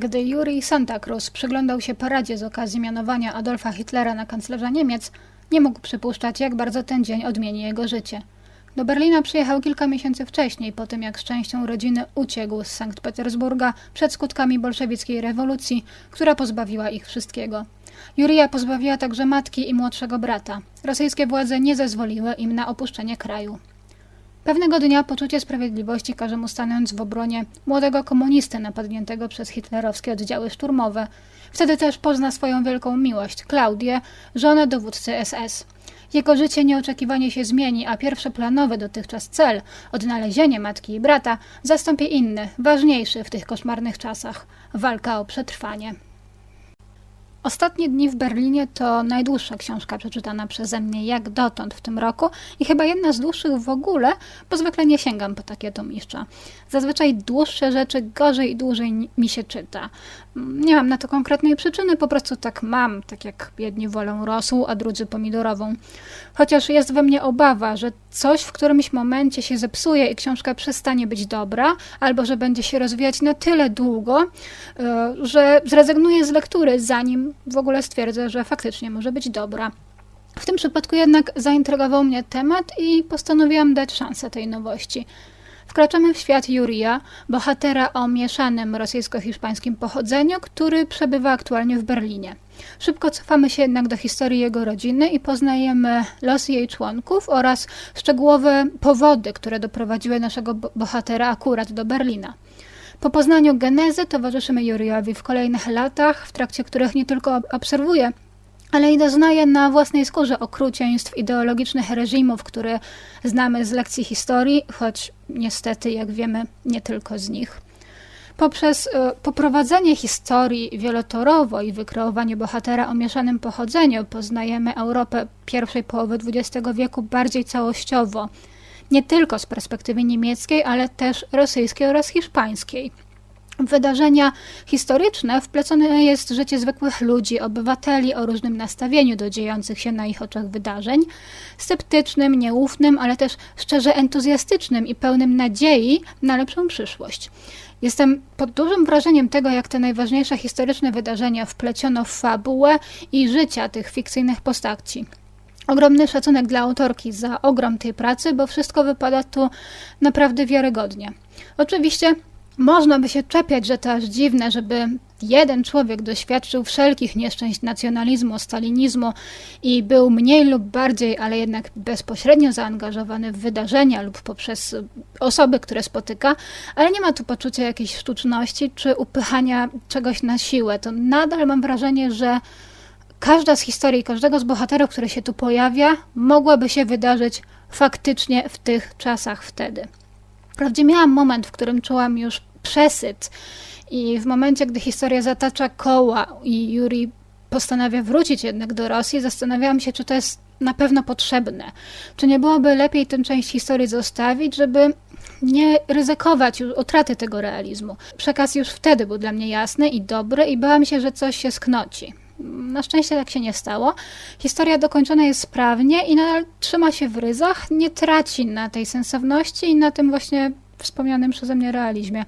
Gdy Juri Santa Cruz przyglądał się paradzie z okazji mianowania Adolfa Hitlera na kanclerza Niemiec, nie mógł przypuszczać, jak bardzo ten dzień odmieni jego życie. Do Berlina przyjechał kilka miesięcy wcześniej, po tym jak z częścią rodziny uciekł z Sankt Petersburga przed skutkami bolszewickiej rewolucji, która pozbawiła ich wszystkiego. Jurija pozbawiła także matki i młodszego brata. Rosyjskie władze nie zezwoliły im na opuszczenie kraju. Pewnego dnia poczucie sprawiedliwości każe mu stanąć w obronie młodego komunisty napadniętego przez hitlerowskie oddziały szturmowe. Wtedy też pozna swoją wielką miłość, Klaudię, żonę dowódcy SS. Jego życie nieoczekiwanie się zmieni, a pierwszoplanowy dotychczas cel, odnalezienie matki i brata, zastąpi inny, ważniejszy w tych koszmarnych czasach walka o przetrwanie. Ostatnie dni w Berlinie to najdłuższa książka przeczytana przeze mnie jak dotąd w tym roku i chyba jedna z dłuższych w ogóle, bo zwykle nie sięgam po takie tomiszcza. Zazwyczaj dłuższe rzeczy gorzej i dłużej mi się czyta. Nie mam na to konkretnej przyczyny, po prostu tak mam, tak jak jedni wolą rosół, a drudzy pomidorową. Chociaż jest we mnie obawa, że coś w którymś momencie się zepsuje i książka przestanie być dobra, albo że będzie się rozwijać na tyle długo, e, że zrezygnuję z lektury, zanim w ogóle stwierdzę, że faktycznie może być dobra. W tym przypadku jednak zaintrygował mnie temat i postanowiłam dać szansę tej nowości. Wkraczamy w świat Jurija, bohatera o mieszanym rosyjsko-hiszpańskim pochodzeniu, który przebywa aktualnie w Berlinie. Szybko cofamy się jednak do historii jego rodziny i poznajemy los jej członków oraz szczegółowe powody, które doprowadziły naszego bohatera akurat do Berlina. Po poznaniu genezy towarzyszymy Juriowi w kolejnych latach, w trakcie których nie tylko obserwuje, ale i doznaje na własnej skórze okrucieństw ideologicznych reżimów, które znamy z lekcji historii, choć niestety, jak wiemy, nie tylko z nich. Poprzez y, poprowadzenie historii wielotorowo i wykreowanie bohatera o mieszanym pochodzeniu poznajemy Europę pierwszej połowy XX wieku bardziej całościowo, nie tylko z perspektywy niemieckiej, ale też rosyjskiej oraz hiszpańskiej. Wydarzenia historyczne wplecone jest życie zwykłych ludzi, obywateli o różnym nastawieniu do dziejących się na ich oczach wydarzeń, sceptycznym, nieufnym, ale też szczerze entuzjastycznym i pełnym nadziei na lepszą przyszłość. Jestem pod dużym wrażeniem tego, jak te najważniejsze historyczne wydarzenia wpleciono w fabułę i życia tych fikcyjnych postaci. Ogromny szacunek dla autorki za ogrom tej pracy, bo wszystko wypada tu naprawdę wiarygodnie. Oczywiście można by się czepiać, że to aż dziwne, żeby jeden człowiek doświadczył wszelkich nieszczęść nacjonalizmu, stalinizmu i był mniej lub bardziej, ale jednak bezpośrednio zaangażowany w wydarzenia lub poprzez osoby, które spotyka, ale nie ma tu poczucia jakiejś sztuczności czy upychania czegoś na siłę. To nadal mam wrażenie, że każda z historii, każdego z bohaterów, który się tu pojawia, mogłaby się wydarzyć faktycznie w tych czasach wtedy. Wprawdzie miałam moment, w którym czułam już przesyt i w momencie, gdy historia zatacza koła i Yuri postanawia wrócić jednak do Rosji, zastanawiałam się, czy to jest na pewno potrzebne. Czy nie byłoby lepiej tę część historii zostawić, żeby nie ryzykować utraty tego realizmu. Przekaz już wtedy był dla mnie jasny i dobry i bałam się, że coś się sknoci. Na szczęście tak się nie stało. Historia dokończona jest sprawnie i nadal trzyma się w ryzach, nie traci na tej sensowności i na tym właśnie wspomnianym przeze mnie realizmie.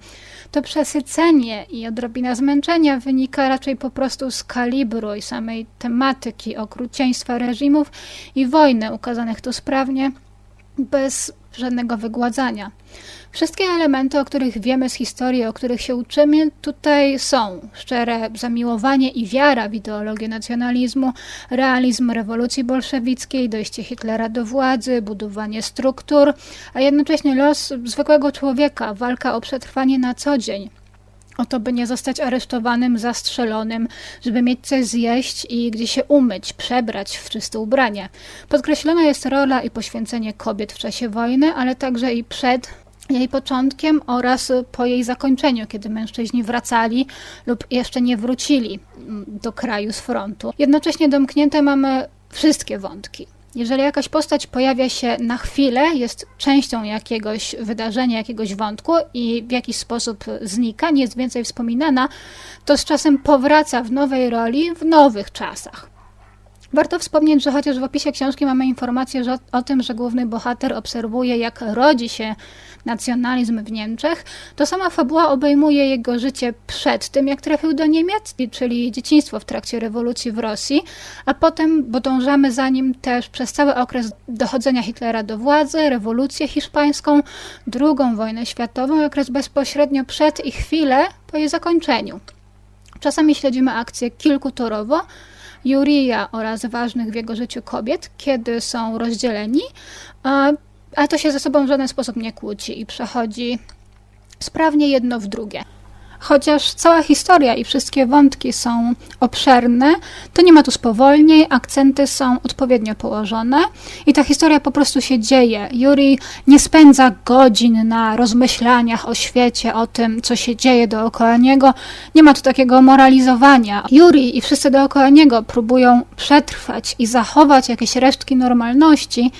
To przesycenie i odrobina zmęczenia wynika raczej po prostu z kalibru i samej tematyki okrucieństwa reżimów i wojny ukazanych tu sprawnie, bez żadnego wygładzania. Wszystkie elementy, o których wiemy z historii, o których się uczymy, tutaj są. Szczere zamiłowanie i wiara w ideologię nacjonalizmu, realizm rewolucji bolszewickiej, dojście Hitlera do władzy, budowanie struktur, a jednocześnie los zwykłego człowieka, walka o przetrwanie na co dzień o to, by nie zostać aresztowanym, zastrzelonym, żeby mieć coś zjeść i gdzie się umyć, przebrać w czyste ubranie. Podkreślona jest rola i poświęcenie kobiet w czasie wojny, ale także i przed jej początkiem oraz po jej zakończeniu, kiedy mężczyźni wracali lub jeszcze nie wrócili do kraju z frontu. Jednocześnie domknięte mamy wszystkie wątki. Jeżeli jakaś postać pojawia się na chwilę, jest częścią jakiegoś wydarzenia, jakiegoś wątku i w jakiś sposób znika, nie jest więcej wspominana, to z czasem powraca w nowej roli w nowych czasach. Warto wspomnieć, że chociaż w opisie książki mamy informację że, o tym, że główny bohater obserwuje, jak rodzi się nacjonalizm w Niemczech, to sama fabuła obejmuje jego życie przed tym, jak trafił do Niemiec, czyli dzieciństwo w trakcie rewolucji w Rosji, a potem podążamy za nim też przez cały okres dochodzenia Hitlera do władzy, rewolucję hiszpańską, drugą wojnę światową, okres bezpośrednio przed i chwilę po jej zakończeniu. Czasami śledzimy akcję kilkutorowo, Jurija oraz ważnych w jego życiu kobiet, kiedy są rozdzieleni, ale to się ze sobą w żaden sposób nie kłóci i przechodzi sprawnie jedno w drugie. Chociaż cała historia i wszystkie wątki są obszerne, to nie ma tu spowolnień, akcenty są odpowiednio położone i ta historia po prostu się dzieje. Yuri nie spędza godzin na rozmyślaniach o świecie, o tym, co się dzieje dookoła niego. Nie ma tu takiego moralizowania. Yuri i wszyscy dookoła niego próbują przetrwać i zachować jakieś resztki normalności,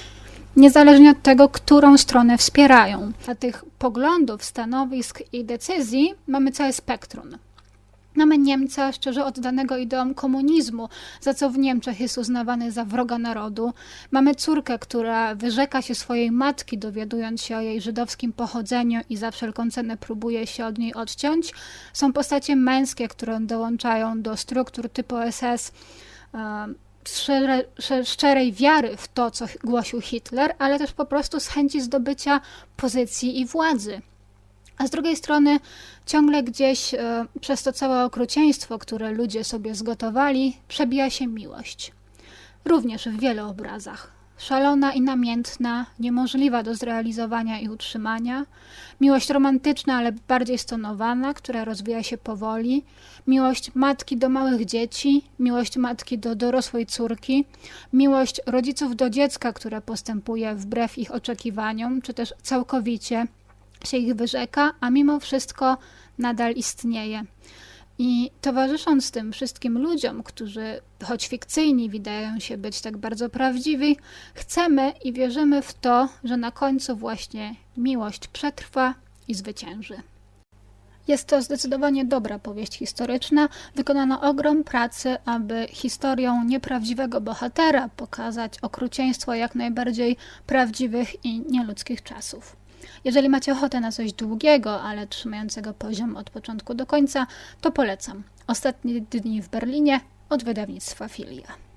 niezależnie od tego, którą stronę wspierają. A tych poglądów, stanowisk i decyzji mamy całe spektrum. Mamy Niemca szczerze oddanego ideom komunizmu, za co w Niemczech jest uznawany za wroga narodu. Mamy córkę, która wyrzeka się swojej matki, dowiadując się o jej żydowskim pochodzeniu i za wszelką cenę próbuje się od niej odciąć. Są postacie męskie, które dołączają do struktur typu SS szczere, szczerej wiary w to, co głosił Hitler, ale też po prostu z chęci zdobycia pozycji i władzy. A z drugiej strony ciągle gdzieś e, przez to całe okrucieństwo, które ludzie sobie zgotowali, przebija się miłość. Również w wielu obrazach szalona i namiętna, niemożliwa do zrealizowania i utrzymania, miłość romantyczna, ale bardziej stonowana, która rozwija się powoli, miłość matki do małych dzieci, miłość matki do dorosłej córki, miłość rodziców do dziecka, która postępuje wbrew ich oczekiwaniom, czy też całkowicie się ich wyrzeka, a mimo wszystko nadal istnieje. I towarzysząc tym wszystkim ludziom, którzy choć fikcyjni wydają się być tak bardzo prawdziwi, chcemy i wierzymy w to, że na końcu właśnie miłość przetrwa i zwycięży. Jest to zdecydowanie dobra powieść historyczna. Wykonano ogrom pracy, aby historią nieprawdziwego bohatera pokazać okrucieństwo jak najbardziej prawdziwych i nieludzkich czasów. Jeżeli macie ochotę na coś długiego, ale trzymającego poziom od początku do końca, to polecam. Ostatnie dni w Berlinie od wydawnictwa Filia.